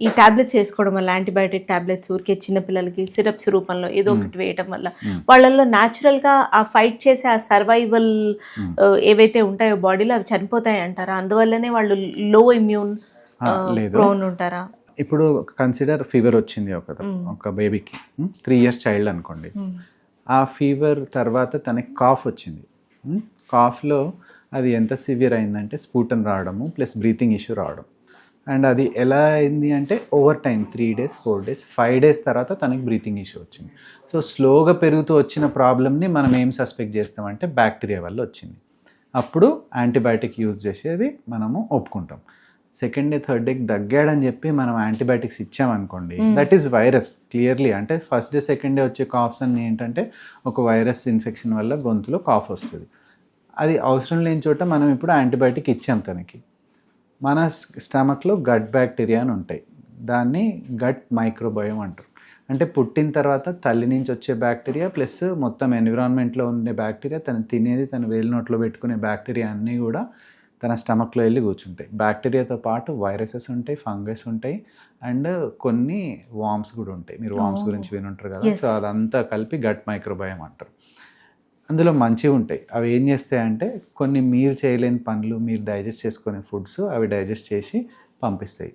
ఈ టాబ్లెట్స్ వేసుకోవడం వల్ల యాంటీబయాటిక్ టాబ్లెట్స్ ఊరికే చిన్నపిల్లలకి సిరప్స్ రూపంలో ఏదో ఒకటి వేయటం వల్ల వాళ్ళల్లో natural గా ఆ ఫైట్ చేసే ఆ సర్వైవల్ ఏవైతే ఉంటాయో బాడీలో అవి చనిపోతాయి అంటారా అందువల్లనే వాళ్ళు లో ఇమ్యూన్ ప్రోన్ ఉంటారా? ఇప్పుడు కన్సిడర్ ఫీవర్ వచ్చింది ఒక ఒక బేబీకి త్రీ ఇయర్స్ చైల్డ్ అనుకోండి. ఆ ఫీవర్ తర్వాత తనకి కాఫ్ వచ్చింది. కాఫ్లో అది ఎంత సివియర్ అయిందంటే స్పూటన్ రావడము ప్లస్ బ్రీతింగ్ ఇష్యూ రావడం. అండ్ అది ఎలా అయింది అంటే over time three days four days five days తర్వాత తనకి బ్రీతింగ్ ఇష్యూ వచ్చింది. సో స్లోగా పెరుగుతూ వచ్చిన ప్రాబ్లమ్ని మనం ఏం సస్పెక్ట్ చేస్తామంటే బ్యాక్టీరియా వల్ల వచ్చింది. అప్పుడు యాంటీబయాటిక్ యూజ్ చేసేది మనము ఒప్పుకుంటాం. సెకండ్ డే థర్డ్ డేకి తగ్గాడని చెప్పి మనం యాంటీబయాటిక్స్ ఇచ్చామనుకోండి దట్ ఈస్ వైరస్ క్లియర్లీ అంటే ఫస్ట్ డే సెకండ్ డే వచ్చే కాఫ్స్ అన్ని ఏంటంటే ఒక వైరస్ ఇన్ఫెక్షన్ వల్ల గొంతులో కాఫ్ వస్తుంది. అది అవసరం లేని చోట మనం ఇప్పుడు యాంటీబయాటిక్ ఇచ్చాం తనకి. మన స్టమక్లో గట్ బ్యాక్టీరియా అని ఉంటాయి. దాన్ని గట్ మైక్రోబయోమ్ అంటారు. అంటే పుట్టిన తర్వాత తల్లి నుంచి వచ్చే బ్యాక్టీరియా ప్లస్ మొత్తం ఎన్విరాన్మెంట్లో ఉండే బ్యాక్టీరియా తను తినేది తన వేలు నోట్లో పెట్టుకునే బ్యాక్టీరియా అన్నీ కూడా తన స్టమక్లో వెళ్ళి కూర్చుంటాయి. బ్యాక్టీరియాతో పాటు వైరసెస్ ఉంటాయి ఫంగస్ ఉంటాయి అండ్ కొన్ని వామ్స్ కూడా ఉంటాయి. మీరు వామ్స్ గురించి వినుంటారు కదా సో అదంతా కలిపి గట్ మైక్రోబయోమ్ అంటారు. అందులో మంచివి ఉంటాయి. అవి ఏం చేస్తాయంటే కొన్ని మీరు చేయలేని పనులు మీరు డైజెస్ట్ చేసుకునే ఫుడ్స్ అవి డైజెస్ట్ చేసి పంపిస్తాయి.